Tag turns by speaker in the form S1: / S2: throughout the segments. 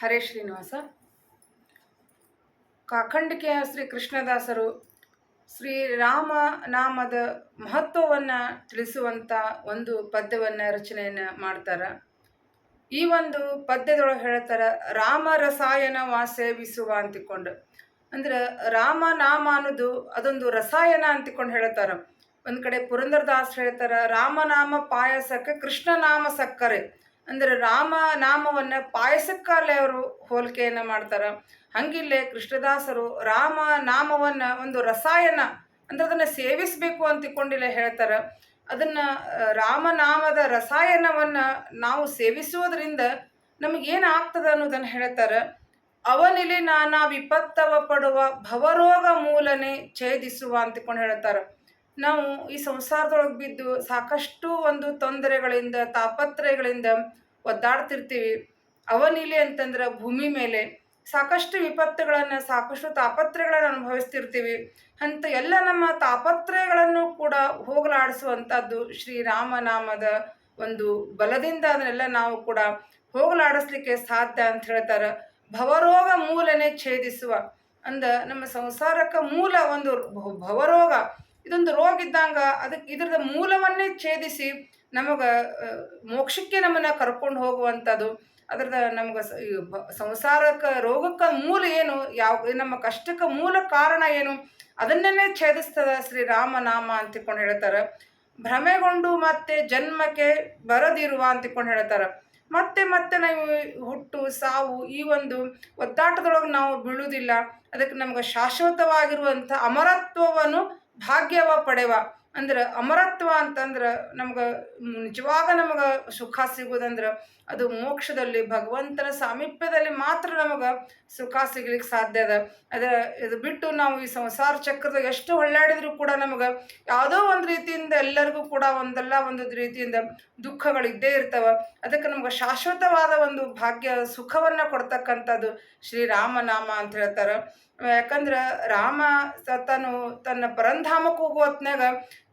S1: ಹರೇ ಶ್ರೀನಿವಾಸ. ಕಾಖಂಡಿಕೆಯ ಶ್ರೀ ಕೃಷ್ಣದಾಸರು ಶ್ರೀರಾಮ ನಾಮದ ಮಹತ್ವವನ್ನು ತಿಳಿಸುವಂಥ ಒಂದು ಪದ್ಯವನ್ನು ರಚನೆಯನ್ನು ಮಾಡ್ತಾರೆ. ಈ ಒಂದು ಪದ್ಯದೊಳಗೆ ಹೇಳ್ತಾರೆ, ರಾಮ ರಸಾಯನ ವಾ ಸೇವಿಸುವ ಅಂತಿಕೊಂಡು. ಅಂದ್ರೆ ರಾಮ ನಾಮ ಅನ್ನೋದು ಅದೊಂದು ರಸಾಯನ ಅಂತಿಕೊಂಡು ಹೇಳ್ತಾರೆ. ಒಂದು ಕಡೆ ಪುರಂದರದಾಸ್ ಹೇಳ್ತಾರೆ ರಾಮನಾಮ ಪಾಯಸಕ್ಕೆ ಕೃಷ್ಣನಾಮ ಸಕ್ಕರೆ. ಅಂದ್ರೆ ರಾಮ ನಾಮವನ್ನು ಪಾಯಸಕ್ಕಲ್ಲೇ ಅವರು ಹೋಲಿಕೆಯನ್ನು ಮಾಡ್ತಾರೆ. ಹಂಗಿಲ್ಲೇ ಕೃಷ್ಣದಾಸರು ರಾಮ ನಾಮವನ್ನು ಒಂದು ರಸಾಯನ ಅಂದ್ರೆ ಅದನ್ನು ಸೇವಿಸಬೇಕು ಅಂತಿಕೊಂಡಿಲ್ಲ ಹೇಳ್ತಾರೆ. ಅದನ್ನು ರಾಮನಾಮದ ರಸಾಯನವನ್ನು ನಾವು ಸೇವಿಸುವುದರಿಂದ ನಮಗೇನು ಆಗ್ತದೆ ಅನ್ನೋದನ್ನು ಹೇಳ್ತಾರೆ. ಅವನಿಲಿ ನಾನಾ ವಿಪತ್ತವ ಪಡುವ ಭವರೋಗ ಮೂಲನೆ ಛೇದಿಸುವ ಅಂತಿಕೊಂಡು ಹೇಳ್ತಾರೆ. ನಾವು ಈ ಸಂಸಾರದೊಳಗೆ ಬಿದ್ದು ಸಾಕಷ್ಟು ಒಂದು ತೊಂದರೆಗಳಿಂದ, ತಾಪತ್ರಯಗಳಿಂದ ಒದ್ದಾಡ್ತಿರ್ತೀವಿ. ಅವನಿಲೆ ಅಂತಂದ್ರೆ ಭೂಮಿ ಮೇಲೆ ಸಾಕಷ್ಟು ವಿಪತ್ತುಗಳನ್ನು, ಸಾಕಷ್ಟು ತಾಪತ್ರಯಗಳನ್ನು ಅನುಭವಿಸ್ತಿರ್ತೀವಿ. ಅಂತ ಎಲ್ಲ ನಮ್ಮ ತಾಪತ್ರಯಗಳನ್ನು ಕೂಡ ಹೋಗಲಾಡಿಸುವಂಥದ್ದು ಶ್ರೀರಾಮನಾಮದ ಒಂದು ಬಲದಿಂದ ಅದನ್ನೆಲ್ಲ ನಾವು ಕೂಡ ಹೋಗಲಾಡಿಸ್ಲಿಕ್ಕೆ ಸಾಧ್ಯ ಅಂತ ಹೇಳ್ತಾರೆ. ಭವರೋಗ ಮೂಲನೆ ಛೇದಿಸುವ ಅಂದ ನಮ್ಮ ಸಂಸಾರಕ್ಕೆ ಮೂಲ ಒಂದು ಭವರೋಗ. ಇದೊಂದು ರೋಗ ಇದ್ದಂಗ ಅದಕ್ಕೆ ಇದ್ರದ ಮೂಲವನ್ನೇ ಛೇದಿಸಿ ನಮಗೆ ಮೋಕ್ಷಕ್ಕೆ ನಮ್ಮನ್ನು ಕರ್ಕೊಂಡು ಹೋಗುವಂಥದ್ದು ಅದ್ರದ ನಮ್ಗೆ ಸಂಸಾರಕ್ಕೆ ರೋಗಕ್ಕೆ ಮೂಲ ಏನು, ಯಾವ, ನಮ್ಮ ಕಷ್ಟಕ್ಕೆ ಮೂಲ ಕಾರಣ ಏನು ಅದನ್ನೇ ಛೇದಿಸ್ತದ ಶ್ರೀರಾಮನಾಮ ಅಂತಿಕೊಂಡು ಹೇಳ್ತಾರೆ. ಭ್ರಮೆಗೊಂಡು ಮತ್ತೆ ಜನ್ಮಕ್ಕೆ ಬರದಿರುವ ಅಂತಿಕೊಂಡು ಹೇಳ್ತಾರೆ. ಮತ್ತೆ ಮತ್ತೆ ನಾವು ಹುಟ್ಟು, ಸಾವು ಈ ಒಂದು ಒದ್ದಾಟದೊಳಗೆ ನಾವು ಬೀಳುವುದಿಲ್ಲ ಅದಕ್ಕೆ ನಮ್ಗೆ ಶಾಶ್ವತವಾಗಿರುವಂಥ ಅಮರತ್ವವನ್ನು ಭಾಗ್ಯವ ಪಡೆವ. ಅಂದ್ರೆ ಅಮರತ್ವ ಅಂತಂದ್ರೆ ನಮ್ಗೆ ನಿಜವಾಗ ನಮಗೆ ಸುಖ ಸಿಗೋದಂದ್ರೆ ಅದು ಮೋಕ್ಷದಲ್ಲಿ, ಭಗವಂತನ ಸಾಮೀಪ್ಯದಲ್ಲಿ ಮಾತ್ರ ನಮಗೆ ಸುಖ ಸಿಗ್ಲಿಕ್ಕೆ ಸಾಧ್ಯ ಅದ. ಅದರ ಇದು ಬಿಟ್ಟು ನಾವು ಈ ಸಂಸಾರ ಚಕ್ರದ ಎಷ್ಟು ಒಳ್ಳಾಡಿದ್ರು ಕೂಡ ನಮಗೆ ಯಾವುದೋ ಒಂದು ರೀತಿಯಿಂದ ಎಲ್ಲರಿಗೂ ಕೂಡ ಒಂದಲ್ಲ ಒಂದು ರೀತಿಯಿಂದ ದುಃಖಗಳಿದ್ದೇ ಇರ್ತವೆ. ಅದಕ್ಕೆ ನಮ್ಗೆ ಶಾಶ್ವತವಾದ ಒಂದು ಭಾಗ್ಯ ಸುಖವನ್ನು ಕೊಡ್ತಕ್ಕಂಥದ್ದು ಶ್ರೀರಾಮನಾಮ ಅಂತ ಹೇಳ್ತಾರೆ. ಯಾಕಂದ್ರೆ ರಾಮ ತಾನು ತನ್ನ ಪರಂಧಾಮಕ್ಕೆ ಹೋಗುವ ಹೊತ್ನಾಗ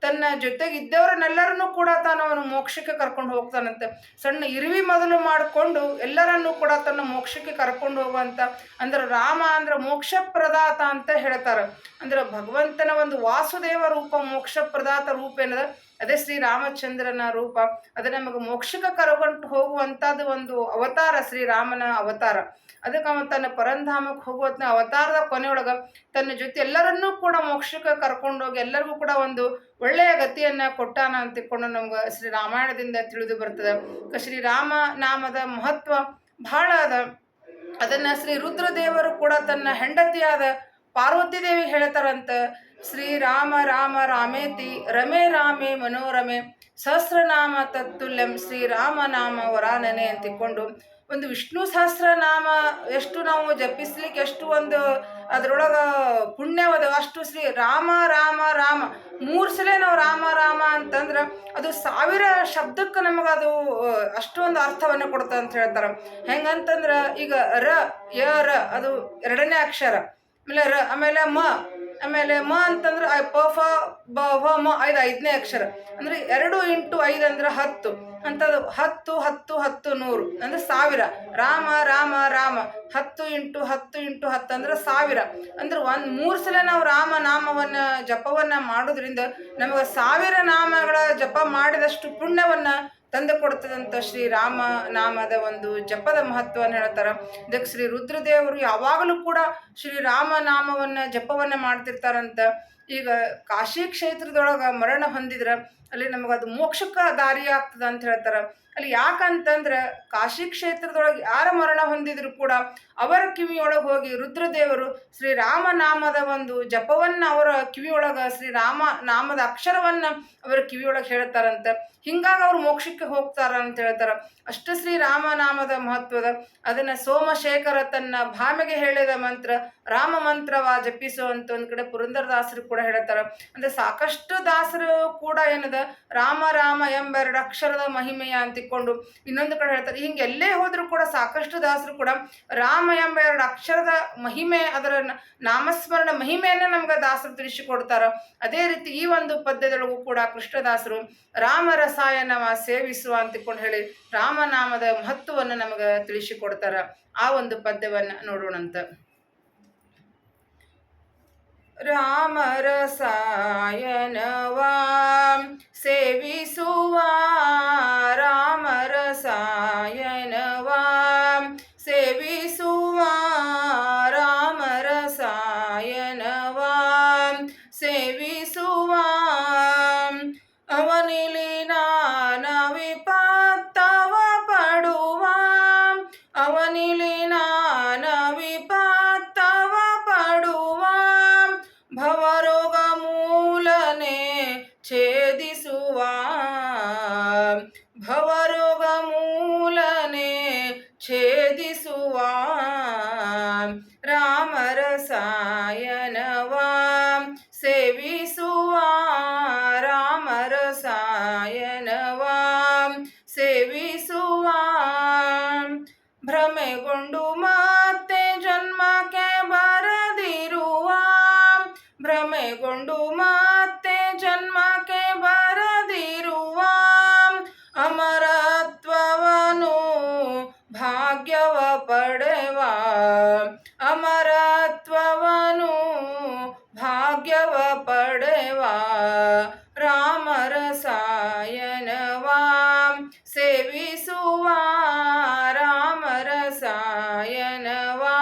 S1: ತನ್ನ ಜೊತೆಗೆ ಇದ್ದವರನ್ನೆಲ್ಲರನ್ನೂ ಕೂಡ ತಾನು ಅವನು ಮೋಕ್ಷಕ್ಕೆ ಕರ್ಕೊಂಡು ಹೋಗ್ತಾನಂತೆ. ಸಣ್ಣ ಇರುವಿ ಮೊದಲು ಮಾಡಿಕೊಂಡು ಎಲ್ಲರನ್ನೂ ಕೂಡ ತನ್ನ ಮೋಕ್ಷಕ್ಕೆ ಕರ್ಕೊಂಡು ಹೋಗುವಂತ, ಅಂದ್ರೆ ರಾಮ ಅಂದ್ರೆ ಮೋಕ್ಷ ಪ್ರದಾತ ಅಂತ ಹೇಳ್ತಾರೆ. ಅಂದ್ರೆ ಭಗವಂತನ ಒಂದು ವಾಸುದೇವ ರೂಪ ಮೋಕ್ಷ ಪ್ರದಾತ ರೂಪ ಏನದ? ಅದೇ ಶ್ರೀರಾಮಚಂದ್ರನ ರೂಪ, ಅದು ನಮಗೆ ಮೋಕ್ಷಕ್ಕೆ ಕರಗೊಂಡು ಹೋಗುವಂಥದ್ದು ಒಂದು ಅವತಾರ ಶ್ರೀರಾಮನ ಅವತಾರ. ಅದಕ್ಕೆ ಅವನು ತನ್ನ ಪರಂಧಾಮಕ್ಕೆ ಹೋಗುವಂಥ ಅವತಾರದ ಕೊನೆಯೊಳಗೆ ತನ್ನ ಜೊತೆ ಎಲ್ಲರನ್ನೂ ಕೂಡ ಮೋಕ್ಷಕ್ಕೆ ಕರ್ಕೊಂಡೋಗಿ ಎಲ್ಲರಿಗೂ ಕೂಡ ಒಂದು ಒಳ್ಳೆಯ ಗತಿಯನ್ನು ಕೊಟ್ಟಾನ ಅಂತಿಕೊಂಡು ನಮ್ಗೆ ಶ್ರೀ ರಾಮಾಯಣದಿಂದ ತಿಳಿದು ಬರ್ತದೆ. ಶ್ರೀರಾಮ ನಾಮದ ಮಹತ್ವ ಬಹಳ ಅದ. ಅದನ್ನು ಶ್ರೀ ರುದ್ರದೇವರು ಕೂಡ ತನ್ನ ಹೆಂಡತಿಯಾದ ಪಾರ್ವತಿ ದೇವಿ ಹೇಳ್ತಾರಂತ. ಶ್ರೀರಾಮ ರಾಮ ರಾಮೇತಿ, ರಮೇ ರಾಮೇ ಮನೋರಮೆ, ಸಹಸ್ರನಾಮ ತತ್ತುಲ್ಯಂ ಶ್ರೀರಾಮ ನಾಮ ವರಾನನೆ ಅಂತಿಕೊಂಡು ಒಂದು ವಿಷ್ಣು ಸಹಸ್ರನಾಮ ಎಷ್ಟು ನಾವು ಜಪಿಸ್ಲಿಕ್ಕೆ ಎಷ್ಟು ಒಂದು ಅದ್ರೊಳಗೆ ಪುಣ್ಯವದ ಅಷ್ಟು ಶ್ರೀ ರಾಮ ರಾಮ ರಾಮ, ಮೂರು ಸಲ ನಾವು ರಾಮ ರಾಮ ಅಂತಂದ್ರೆ ಅದು ಸಾವಿರ ಶಬ್ದಕ್ಕೆ ನಮಗೆ ಅದು ಅಷ್ಟೊಂದು ಅರ್ಥವನ್ನು ಕೊಡುತ್ತೆ ಅಂತ ಹೇಳ್ತಾರೆ. ಹೆಂಗಂತಂದ್ರೆ ಈಗ ರ, ಯ, ರ, ಅದು ಎರಡನೇ ಅಕ್ಷರ. ಆಮೇಲೆ ರ, ಆಮೇಲೆ ಮ ಆಮೇಲೆ ಮ ಅಂತಂದ್ರೆ ಪ, ಫ, ಬ, ವ, ಮ, ಐದು, ಐದನೇ ಅಕ್ಷರ. ಅಂದ್ರೆ ಎರಡು ಇಂಟು ಐದು ಅಂದ್ರೆ ಹತ್ತು. ಅಂಥದ್ದು ಹತ್ತು ಹತ್ತು ಹತ್ತು, ನೂರು. ಅಂದ್ರೆ ಸಾವಿರ. ರಾಮ ರಾಮ ರಾಮ. ಹತ್ತು ಇಂಟು ಹತ್ತು ಇಂಟು ಹತ್ತು ಅಂದ್ರೆ ಸಾವಿರ. ಅಂದ್ರೆ ಒಂದು ಮೂರು ಸಲ ನಾವು ರಾಮ, ನಾಮವನ್ನ, ಜಪವನ್ನ ಮಾಡೋದ್ರಿಂದ ನಮಗೆ ಸಾವಿರ ನಾಮಗಳ ಜಪ ಮಾಡಿದಷ್ಟು ಪುಣ್ಯವನ್ನ ತಂದು ಕೊಡ್ತದಂಥ ಶ್ರೀರಾಮ ನಾಮದ ಒಂದು ಜಪದ ಮಹತ್ವವನ್ನು ಹೇಳ್ತಾರೆ. ಇದಕ್ಕೆ ಶ್ರೀ ರುದ್ರದೇವರು ಯಾವಾಗಲೂ ಕೂಡ ಶ್ರೀರಾಮ ನಾಮವನ್ನು ಜಪವನ್ನು ಮಾಡ್ತಿರ್ತಾರಂತ. ಈಗ ಕಾಶಿ ಕ್ಷೇತ್ರದೊಳಗೆ ಮರಣ ಹೊಂದಿದ್ರೆ ಅಲ್ಲಿ ನಮಗದು ಮೋಕ್ಷಕ್ಕೆ ದಾರಿ ಆಗ್ತದ ಅಂತ ಹೇಳ್ತಾರೆ. ಅಲ್ಲಿ ಯಾಕಂತಂದ್ರೆ ಕಾಶಿ ಕ್ಷೇತ್ರದೊಳಗೆ ಯಾರ ಮರಣ ಹೊಂದಿದ್ರು ಕೂಡ ಅವರ ಕಿವಿಯೊಳಗೆ ಹೋಗಿ ರುದ್ರದೇವರು ಶ್ರೀರಾಮ ನಾಮದ ಒಂದು ಜಪವನ್ನು ಅವರ ಕಿವಿಯೊಳಗೆ ಶ್ರೀರಾಮ ನಾಮದ ಅಕ್ಷರವನ್ನು ಅವರ ಕಿವಿಯೊಳಗೆ ಹೇಳ್ತಾರಂತ. ಹಿಂಗಾಗಿ ಅವ್ರು ಮೋಕ್ಷಕ್ಕೆ ಹೋಗ್ತಾರ ಅಂತ ಹೇಳ್ತಾರ. ಅಷ್ಟು ಶ್ರೀರಾಮ ನಾಮದ ಮಹತ್ವದ ಅದನ್ನ ಸೋಮಶೇಖರ ತನ್ನ ಭಾಮೆಗೆ ಹೇಳಿದ ಮಂತ್ರ ರಾಮ ಮಂತ್ರವ ಜಪಿಸು ಅಂತ ಒಂದ್ ಕಡೆ ಪುರಂದರದಾಸರು ಕೂಡ ಹೇಳ್ತಾರ. ಅಂದ್ರೆ ಸಾಕಷ್ಟು ದಾಸರು ಕೂಡ ಏನದ ರಾಮ ರಾಮ ಎಂಬೆರಡು ಅಕ್ಷರದ ಮಹಿಮೆಯ ಅಂತಿಕೊಂಡು ಇನ್ನೊಂದು ಕಡೆ ಹೇಳ್ತಾರೆ, ಹಿಂಗೆ ಎಲ್ಲೇ ಹೋದರೂ ಕೂಡ ಸಾಕಷ್ಟು ದಾಸರು ಕೂಡ ರಾಮ ಎಂಬ ಎರಡು ಅಕ್ಷರದ ಮಹಿಮೆ, ಅದರ ನಾಮಸ್ಮರಣ ಮಹಿಮೆಯನ್ನ ನಮ್ಗೆ ದಾಸರು ತಿಳಿಸಿಕೊಡ್ತಾರ ಅದೇ ರೀತಿ ಈ ಒಂದು ಪದ್ಯದೊಳಗೂ ಕೂಡ ಕೃಷ್ಣದಾಸರು ರಾಮ ರಸಾಯನವ ಸೇವಿಸುವ ಅಂತಿಕೊಂಡು ಹೇಳಿ ರಾಮನಾಮದ ಮಹತ್ವವನ್ನು ನಮಗೆ ತಿಳಿಸಿಕೊಡ್ತಾರ ಆ ಒಂದು ಪದ್ಯವನ್ನ ನೋಡೋಣಂತ. ರಾಮ ರಸಾಯನವಾ ಭವರೋಗ ಮೂಲನೆ ಛೇದಿಸುವ ಭವರೋಗ ಮೂಲನೆ ಛೇದಿಸುವ ಅಮರತ್ವವನು ಭಾಗ್ಯವ ಪಡೆವ ರಾಮ ರಸಾಯನವಾ ಸೇವಿಸುವ ರಾಮ ರಸಾಯನವಾ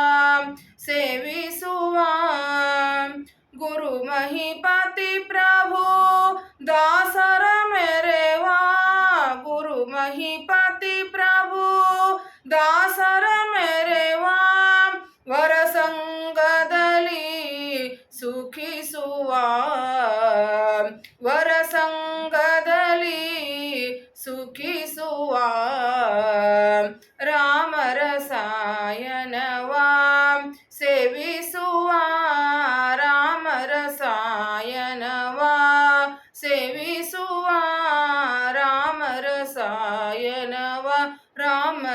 S1: ಸೇವಿಸುವ ಗುರು ಮಹಿಪತಿ ಪ್ರಭು ದಾಸರ ಮೆರೆವಾ ಗುರು ಮಹಿಪತಿ ಪ್ರಭು ದಾಸರ ಮೆರೆವಾ ರಾಮ ರಸಾಯನವಾ ಸೇವಿಸುವ ರಾಮ ರಸಾಯನವಾ ಸೇವಿಸುವ ರಾಮ ರಸಾಯನವಾ ರಾಮ